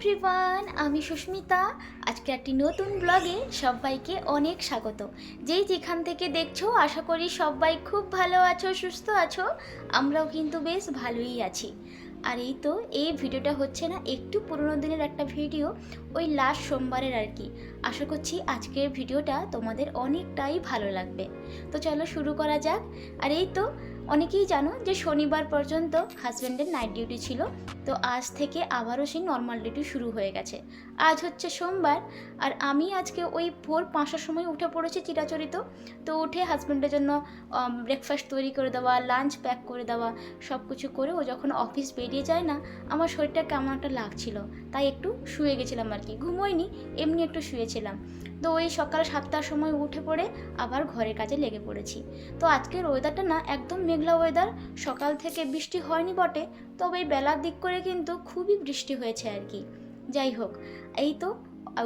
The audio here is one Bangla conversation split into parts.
এভরিওয়ান আমি সুস্মিতা। আজকে একটি নতুন ব্লগে সবাইকে অনেক স্বাগত। যেই যেখান থেকে দেখছ, আশা করি সবাই খুব ভালো আছো, সুস্থ আছো। আমরাও কিন্তু বেশ ভালোই আছি। আর এই তো, এই ভিডিওটা হচ্ছে না, একটু পুরোনো দিনের একটা ভিডিও, ওই লাস্ট সোমবারের আর কি। আশা করছি আজকের ভিডিওটা তোমাদের অনেকটাই ভালো লাগবে। তো চলো শুরু করা যাক। আর এই তো অনেকেই জানো যে শনিবার পর্যন্ত হাজব্যান্ডের নাইট ডিউটি ছিল, তো আজ থেকে আবারও সেই নর্মাল ডিউটি শুরু হয়ে গেছে। আজ হচ্ছে সোমবার, আর আমি আজকে ওই ভোর পাঁচটার সময় উঠে পড়েছি চিরাচরিত, তো উঠে হাজব্যান্ডের জন্য ব্রেকফাস্ট তৈরি করে দেওয়া লাঞ্চ প্যাক করে দেওয়া সব কিছু করে ও যখন অফিস বেরিয়ে যায় না, আমার শরীরটা কেমন একটা লাগছিল। তাই একটু শুয়ে গেছিলাম আর কি। ঘুমোইনি, এমনি একটু শুয়েছিলাম। তো ওই সকাল সাতটার সময় উঠে পড়ে আবার ঘরের কাজে লেগে পড়েছি। তো আজকের ওয়েদারটা না একদম মেঘলা ওয়েদার সকাল থেকে বৃষ্টি হয়নি বটে, তবে বেলার দিক করে কিন্তু খুবই বৃষ্টি হয়েছে আর কি। যাই হোক, এই তো,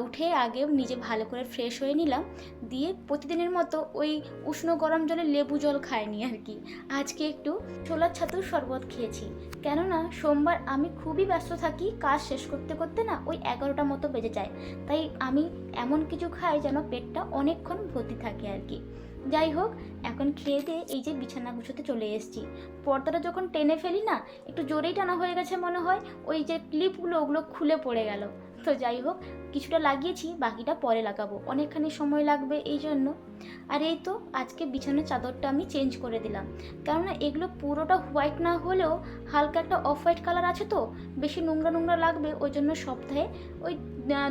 উঠে আগে নিজে ভালো করে ফ্রেশ হয়ে নিলাম, দিয়ে প্রতিদিনের মতো ওই উষ্ণ গরম জলে লেবু জল খাইনি আর কি। আজকে একটু ছোলার ছাতুর শরবত খেয়েছি। কেননা, সোমবার আমি খুবই ব্যস্ত থাকি, কাজ শেষ করতে করতে না ওই এগারোটা মতো বেজে যায়। তাই আমি এমন কিছু খাই যেন পেটটা অনেকক্ষণ ভর্তি থাকে আর কি। যাই হোক, এখন খেয়ে দিয়ে এই যে বিছানা গুছোতে চলে এসেছি। পর্দাটা যখন টেনে ফেলি না, একটু জোরেই টানা হয়ে গেছে মনে হয়, ওই যে ক্লিপগুলো ওগুলো খুলে পড়ে গেল। তো যাই হোক, কিছুটা লাগিয়েছি, বাকিটা পরে লাগাবো। অনেকখানি সময় লাগবে এই জন্য। আর এই তো, আজকে বিছানার চাদরটা আমি চেঞ্জ করে দিলাম। কেননা এগুলো পুরোটা হোয়াইট না হলেও হালকা একটা অফ হোয়াইট কালার আছে তো, বেশি নোংরা নোংরা লাগবে, ওই জন্য সপ্তাহে ওই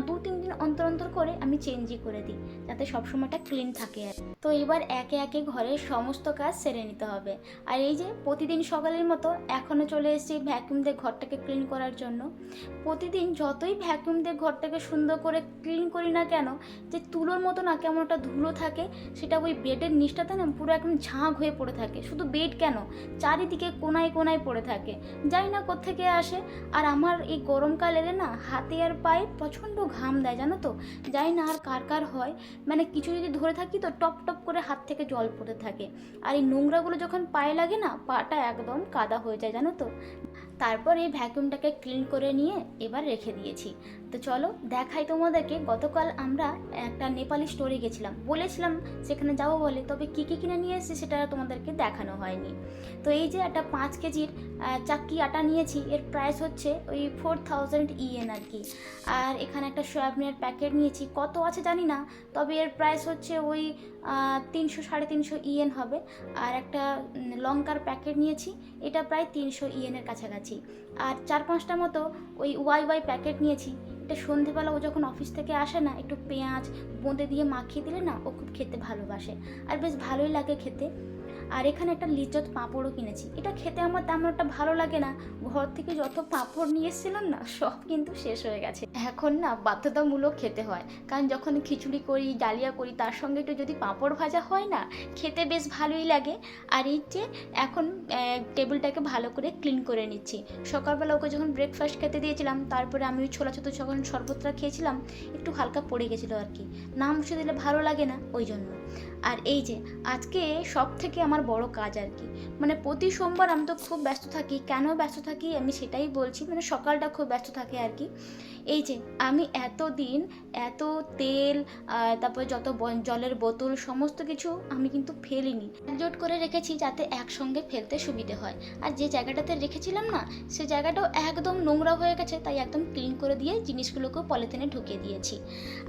দু তিন দিন অন্তর অন্তর করে আমি চেঞ্জই করে দিই, যাতে সবসময়টা ক্লিন থাকে তো এবার একে একে ঘরের সমস্ত কাজ সেরে নিতে হবে। আর এই যে প্রতিদিন সকালের মতো এখনও চলে এসেছি ভ্যাকুম দিয়ে ঘরটাকে ক্লিন করার জন্য। প্রতিদিন যতই ভ্যাকুম দিয়ে ঘরটাকে সুন্দর করে ক্লিন করি না কেন? যে তুলোর মতো না কেমন একটা ধুলো থাকে, সেটা ওই বেডের নিচটাতে না পুরো একদম ঝাঁক হয়ে পড়ে থাকে। শুধু বেড কেন? চারিদিকে কোনায় কোনায় পড়ে থাকে। জানি না কোত্থেকে আসে। আর আমার এই গরমকাল এলে না হাতে আর পায়ে প্রচণ্ড ঘাম দেয়, জানো তো? জানি না আর কার কার হয়। মানে কিছু যদি ধরে থাকি তো টপ টপ করে হাত থেকে জল পড়তে থাকে। আর এই নোংরাগুলো যখন পায়ে লাগে না, পাটা একদম কাদা হয়ে যায়, জানো তো? তারপর এই ভ্যাকুমটাকে ক্লিন করে নিয়ে এবার রেখে দিয়েছি। তো চলো দেখাই তোমাদেরকে, গতকাল আমরা একটা নেপালি স্টোরে গেছিলাম। বলেছিলাম সেখানে যাব বলে, তবে কী কী কিনে নিয়ে এসেছি সেটা তোমাদেরকে দেখানো হয়নি। তো এই যে একটা পাঁচ কেজির চাক্কি আটা নিয়েছি, এর প্রাইস হচ্ছে ওই ফোর থাউজেন্ড ইএন আর কি। আর এখানে একটা সয়াবিনের প্যাকেট নিয়েছি, কত আছে জানি না, তবে এর প্রাইস হচ্ছে ওই তিনশো সাড়ে তিনশো ইএন হবে। আর একটা লঙ্কার প্যাকেট নিয়েছি, এটা প্রায় তিনশো ইএনের কাছাকাছি। আর চার পাঁচটা মতো ওই ওয়াই ওয়াই প্যাকেট নিয়েছি। এটা সন্ধেবেলা ও যখন অফিস থেকে আসে না, একটু পেঁয়াজ, বোঁদে দিয়ে মাখিয়ে দিলে না, ও খুব খেতে ভালোবাসে। আর বেশ ভালোই লাগে খেতে। আর এখানে একটা লিজ্জত পাঁপড়ও কিনেছি। এটা খেতে আমার তেমন একটা ভালো লাগে না। ঘর থেকে যত পাঁপড় নিয়ে এসেছিলাম না, সব কিন্তু শেষ হয়ে গেছে। এখন না বাধ্যতামূলক খেতে হয়। কারণ যখন খিচুড়ি করি, ডালিয়া করি, তার সঙ্গে একটু যদি পাঁপড় ভাজা হয় না, খেতে বেশ ভালোই লাগে। আর এই যে এখন টেবিলটাকে ভালো করে ক্লিন করে নিচ্ছি। সকালবেলা ওকে যখন ব্রেকফাস্ট খেতে দিয়েছিলাম, তারপরে আমি ছোলা ছতু যখন শরবতটা খেয়েছিলাম, একটু হালকা পড়ে গেছিল আর কি। না মুছে দিলে ভালো লাগে না, ওই জন্য। আর এই যে, আজকে সব থেকে আমার বড় কাজ আর কি। মানে প্রতি সোমবার আমি তো খুব ব্যস্ত থাকি। কেন ব্যস্ত থাকি? আমি সেটাই বলছি। মানে সকালটা খুব ব্যস্ত থাকে আর কি। এই যে, আমি এত দিন এত তেল তারপর যত জলের বোতল, সমস্ত কিছু আমি কিন্তু ফেলিনি। জোট করে রেখেছি যাতে একসঙ্গে ফেলতে সুবিধে হয়। আর যে জায়গাটাতে রেখেছিলাম না, সে জায়গাটাও একদম নোংরা হয়ে গেছে, তাই একদম ক্লিন করে দিয়ে জিনিসগুলোকেও পলিথিনে ঢুকিয়ে দিয়েছি।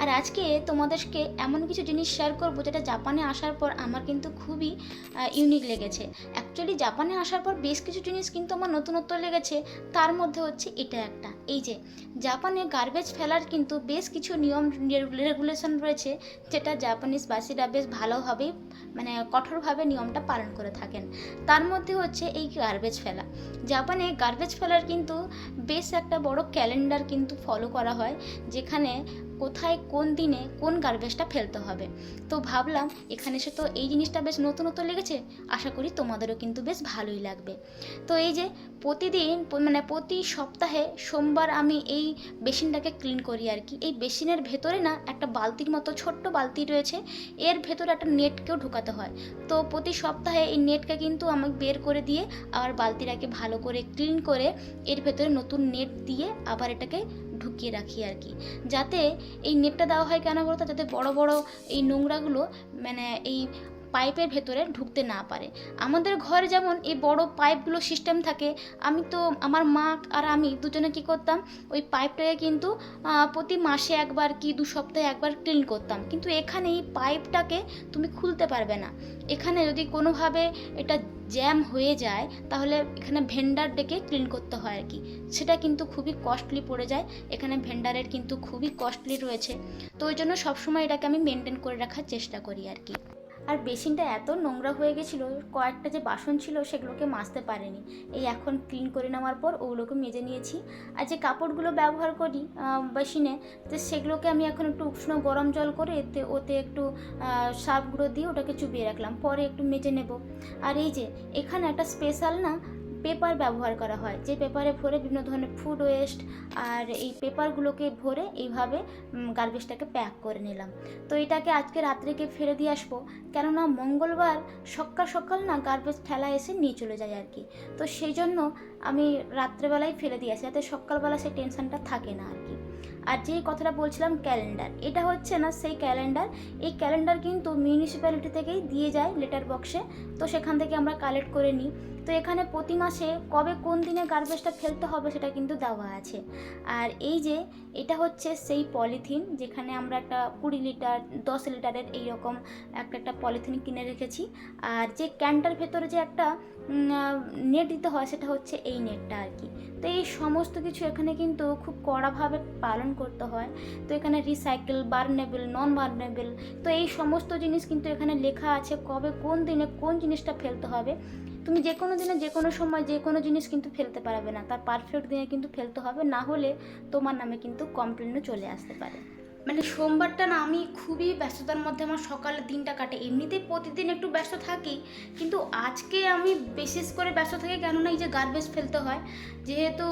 আর আজকে তোমাদেরকে এমন কিছু জিনিস শেয়ার করব, যেটা জাপানে আসার পর আমার কিন্তু খুবই ইউনিক লেগেছে। অ্যাকচুয়ালি জাপানে আসার পর বেশ কিছু জিনিস কিন্তু আমার নতুনত্ব লেগেছে। তার মধ্যে হচ্ছে এটা একটা। এই যে জাপানে গার্বেজ ফেলার কিন্তু বেশ কিছু নিয়ম রেগুলেশন রয়েছে, যেটা জাপানিজ বাসীরা বেশ ভালোভাবেই মানে কঠোরভাবে নিয়মটা পালন করে থাকেন। তার মধ্যে হচ্ছে এই গার্বেজ ফেলা। জাপানে গার্বেজ ফেলার কিন্তু বেশ একটা বড় ক্যালেন্ডার কিন্তু ফলো করা হয়, যেখানে কোথায় কোন দিনে কোন গার্বেজটা ফেলতে হবে। তো ভাবলাম, এখানে এসে তো এই জিনিসটা বেশ নতুনত্ব লেগেছে, আশা করি তোমাদেরও কিন্তু বেশ ভালোই লাগবে। তো এই যে প্রতিদিন মানে প্রতি সপ্তাহে সোমবার আমি এই বেসিনটাকে ক্লিন করি আর কি। এই বেসিনের ভেতরে না একটা বালতির মতো, ছোট্ট বালতি রয়েছে, এর ভেতরে একটা নেটকেও ঢোকাতে হয়। তো প্রতি সপ্তাহে এই নেটকে কিন্তু আমাকে বের করে দিয়ে আবার বালতিটাকে ভালো করে ক্লিন করে এর ভেতরে নতুন নেট দিয়ে আবার এটাকে ঢুকিয়ে রাখি আর কি। যাতে এই নেটটা দেওয়া হয় কেন বলতো? যাতে বড় বড় এই নোংরাগুলো মানে এই পাইপের ভেতরে ঢুকতে না পারে। আমাদের ঘরে যেমন এই বড় পাইপগুলো সিস্টেম থাকে, আমি তো আমার মা আর আমি দুজনে কি করতাম, ওই পাইপটাকে কিন্তু প্রতি মাসে একবার কি দু সপ্তাহে একবার ক্লিন করতাম। কিন্তু এখানে এই পাইপটাকে তুমি খুলতে পারবে না। এখানে যদি কোনোভাবে এটা জ্যাম হয়ে যায়, তাহলে এখানে ভেন্ডার ডেকে ক্লিন করতে হয় আর কি সেটা কিন্তু খুবই কস্টলি পড়ে যায়। এখানে ভেন্ডারের কিন্তু খুবই কস্টলি রয়েছে। তো ওই জন্য সবসময় এটাকে আমি মেনটেন করে রাখার চেষ্টা করি আর কি আর বেসিনটা এত নোংরা হয়ে গেছিল, কয়েকটা যে বাসন ছিল সেগুলোকে মাজতে পারেনি। এই এখন ক্লিন করে নেওয়ার পর ওগুলোকে মেজে নিয়েছি। আর যে কাপড়গুলো ব্যবহার করি বেসিনে, তো সেগুলোকে আমি এখন একটু উষ্ণ গরম জল করে এতে, ওতে একটু সার্ফ গুঁড়ো দিয়ে ওটাকে চুপিয়ে রাখলাম। পরে একটু মেজে নেব। আর এই যে, এখানে একটা স্পেশাল না পেপার ব্যবহার করা হয়। যে পেপারে ভরে বিভিন্ন ধরনের ফুড ওয়েস্ট আর এই পেপারগুলোকে ভরে এইভাবে গার্বেজটাকে প্যাক করে নিলাম। তো এটাকে আজকে রাত্রেকে ফেলে দিয়ে আসব। কেননা মঙ্গলবার সকাল সকাল না গার্বেজ ঠেলা এসে নিয়ে চলে যায় আর কি। তো সেই জন্য আমি রাত্রেবেলায় ফেলে দিয়ে আসি। যাতে সকালবেলা সেই টেনশনটা থাকে না আর কি। আর যেই কথাটা বলছিলাম ক্যালেন্ডার এটা হচ্ছে না সেই ক্যালেন্ডার এই ক্যালেন্ডার কিন্তু মিউনিসিপ্যালিটি থেকেই দিয়ে যায় লেটার বক্সে তো সেখান থেকে আমরা কালেক্ট করে নিই। তো এখানে প্রতি মাসে কবে কোন দিনে গার্বেজটা ফেলতে হবে সেটা কিন্তু দেওয়া আছে। আর এই যে এটা হচ্ছে সেই পলিথিন যেখানে আমরা একটা কুড়ি লিটার, দশ লিটারের এইরকম একটা একটা পলিথিন কিনে রেখেছি। আর যে ক্যানটার ভেতরে যে একটা নেট দিতে হয় সেটা হচ্ছে এই নেটটা আর কি। তো এই সমস্ত কিছু এখানে কিন্তু খুব কড়াভাবে পালন করতে হয়। তো এখানে রিসাইকেল বার্নেবল নন বার্নেবল তো এই সমস্ত জিনিস কিন্তু এখানে লেখা আছে কবে কোন দিনে কোন জিনিসটা ফেলতে হবে। তুমি যে কোনো দিনে যে কোনো সময় যে কোনো জিনিস কিন্তু ফেলতে পারবে না। তার পারফেক্ট দিনে কিন্তু ফেলতে হবে, না হলে তোমার নামে কিন্তু কমপ্লেনও চলে আসতে পারে। মানে সোমবারটা না আমি খুবই ব্যস্ততার মধ্যে আমার সকালের দিনটা কাটে। এমনিতেই প্রতিদিন একটু ব্যস্ত থাকি, কিন্তু আজকে আমি বিশেষ করে ব্যস্ত থাকি কেননা এই যে গার্বেজ ফেলতে হয়, যেহেতু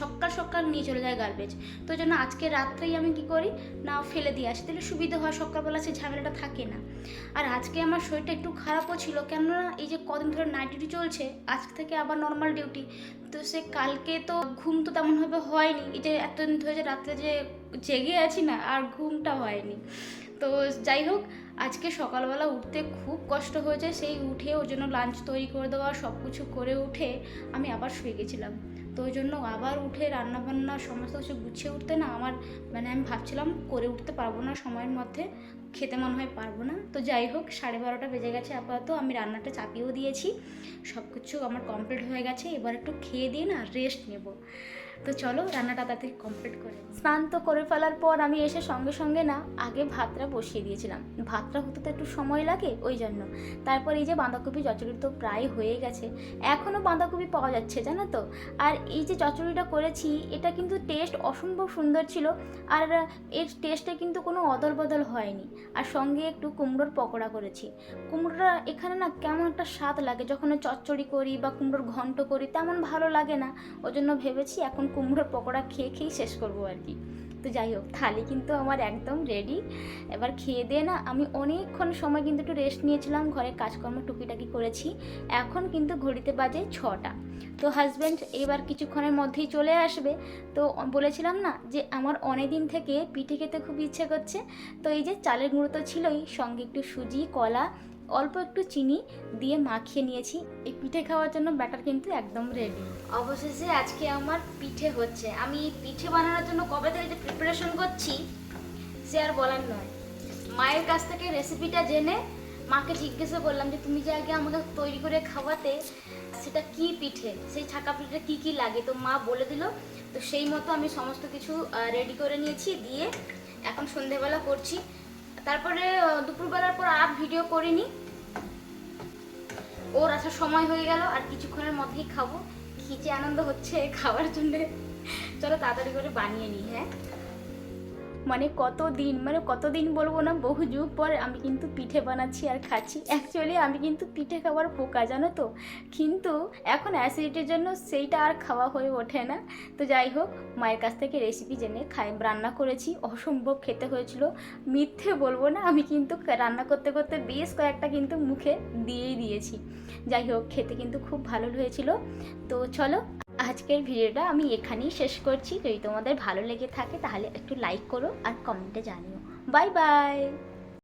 সকাল সকাল নিয়ে চলে যায় গার্বেজ তো জন্য আজকে রাত্রেই আমি কি করি, না ফেলে দিয়ে আসি। তাহলে সুবিধা হয়, সকালবেলা সেই ঝামেলাটা থাকে না। আর আজকে আমার শরীরটা একটু খারাপও ছিল, কেননা এই যে কদিন ধরে নাইট ডিউটি চলছে আজকে থেকে আবার নর্মাল ডিউটি তো সে কালকে তো ঘুম তো তেমনভাবে হয়নি, এই যে এতদিন ধরে যে রাত্রে যে জেগে আছি না, আর ঘুমটা হয়নি। তো যাই হোক, আজকে সকালবেলা উঠতে খুব কষ্ট হয়েছে, সেই উঠে ওর জন্য লাঞ্চ তৈরি করে দেওয়া সব কিছু করে উঠে আমি আবার শুয়ে গেছিলাম। তো ওই জন্য আবার উঠে রান্নাবান্না সমস্ত কিছু গুছিয়ে উঠতে না আমার মানে আমি ভাবছিলাম করে উঠতে পারব না সময়ের মধ্যে, খেতে মনে হয় পারব না। তো যাই হোক, সাড়ে বারোটা বেজে গেছে আপাতত, আমি রান্নাটা চাপিয়েও দিয়েছি সব কিছু আমার কমপ্লিট হয়ে গেছে, এবার একটু খেয়ে দিয়ে না রেস্ট নেব। তো চলো রান্নাটা তাড়াতাড়ি কমপ্লিট করে স্নান তো করে ফেলার পর আমি এসে সঙ্গে সঙ্গে না আগে ভাতটা বসিয়ে দিয়েছিলাম। ভাতটা হতে তো একটু সময় লাগে, ওই জন্য। তারপর এই যে বাঁধাকপি চচড়ি তো প্রায় হয়ে গেছে। এখনও বাঁধাকপি পাওয়া যাচ্ছে, জানো তো? আর এই যে চচড়িটা করেছি, এটা কিন্তু টেস্ট অসম্ভব সুন্দর ছিল। আর এর টেস্টে কিন্তু কোনো অদল বদল হয়নি। আর সঙ্গে একটু কুমড়োর পকোড়া করেছি। কুমড়োটা এখানে না কেমন একটা স্বাদ লাগে। যখন চচ্চড়ি করি বা কুমড়োর ঘন্ট করি, তেমন ভালো লাগে না। ওই জন্য ভেবেছি এখন কুমড়োর পকোড়া খেয়ে খেয়েই শেষ করব আর কি। তো যাই হোক, থালি কিন্তু আমার একদম রেডি এবার খেয়ে দিয়ে না আমি অনেকক্ষণ সময় কিন্তু একটু রেস্ট নিয়েছিলাম ঘরে কাজকর্ম টুকিটাকি করেছি। এখন কিন্তু ঘড়িতে বাজে ছটা। তো হাজব্যান্ড এবার কিছুক্ষণের মধ্যেই চলে আসবে। তো বলেছিলাম না যে আমার অনেক দিন থেকে পিঠে খেতে খুব ইচ্ছে করছে। তো এই যে চালের গুঁড়ো তো ছিলই, সঙ্গে একটু সুজি, কলা অল্প একটু চিনি দিয়ে মাখিয়ে নিয়েছি। এই পিঠে খাওয়ার জন্য ব্যাটার কিন্তু একদম রেডি অবশেষে আজকে আমার পিঠে হচ্ছে। আমি পিঠে বানানোর জন্য কবে থেকে যে প্রিপারেশন করছি, সে আর বলার নয়। মায়ের কাছ থেকে রেসিপিটা জেনে মাকে জিজ্ঞাসা করলাম যে, তুমি যে আগে আমাকে তৈরি করে খাওয়াতে, সেটা কি পিঠে? সেই ছাকা পিঠে কি কি লাগে? তো মা বলে দিল, তো সেই মতো আমি সমস্ত কিছু রেডি করে নিয়েছি। দিয়ে এখন সন্ধেবেলা করছি। তারপরে দুপুরবেলার পর আর ভিডিও করিনি। ওর আসার সময় হয়ে গেল, আর কিছুক্ষণের মধ্যেই খাব। খিচে আনন্দ হচ্ছে খাওয়ার জন্যে। চলো তাড়াতাড়ি করে বানিয়ে নিই হ্যাঁ? মানে কত দিন মানে কত দিন বলব না, বহু যুগ পর আমি কিন্তু পিঠে বানাচ্ছি আর খাচ্ছি। অ্যাকচুয়ালি আমি কিন্তু পিঠে খাওয়ার পোকা জানো তো? কিন্তু এখন অ্যাসিডিটির জন্য সেইটা আর খাওয়া হয়ে ওঠে না। তো যাই হোক, মায়ের কাছ থেকে রেসিপি জেনে খাই। রান্না করেছি, অসম্ভব খেতে হয়েছিল। মিথ্যে বলব না, আমি কিন্তু রান্না করতে করতে বেশ কয়েকটা কিন্তু মুখে দিয়েই দিয়েছি। যাই হোক, খেতে কিন্তু খুব ভালো হয়েছিল। তো চলো আজকের ভিডিওটা আমি এখানেই শেষ করছি। যদি তোমাদের ভালো লেগে থাকে তাহলে একটু লাইক করো আর কমেন্টে জানিও। Bye bye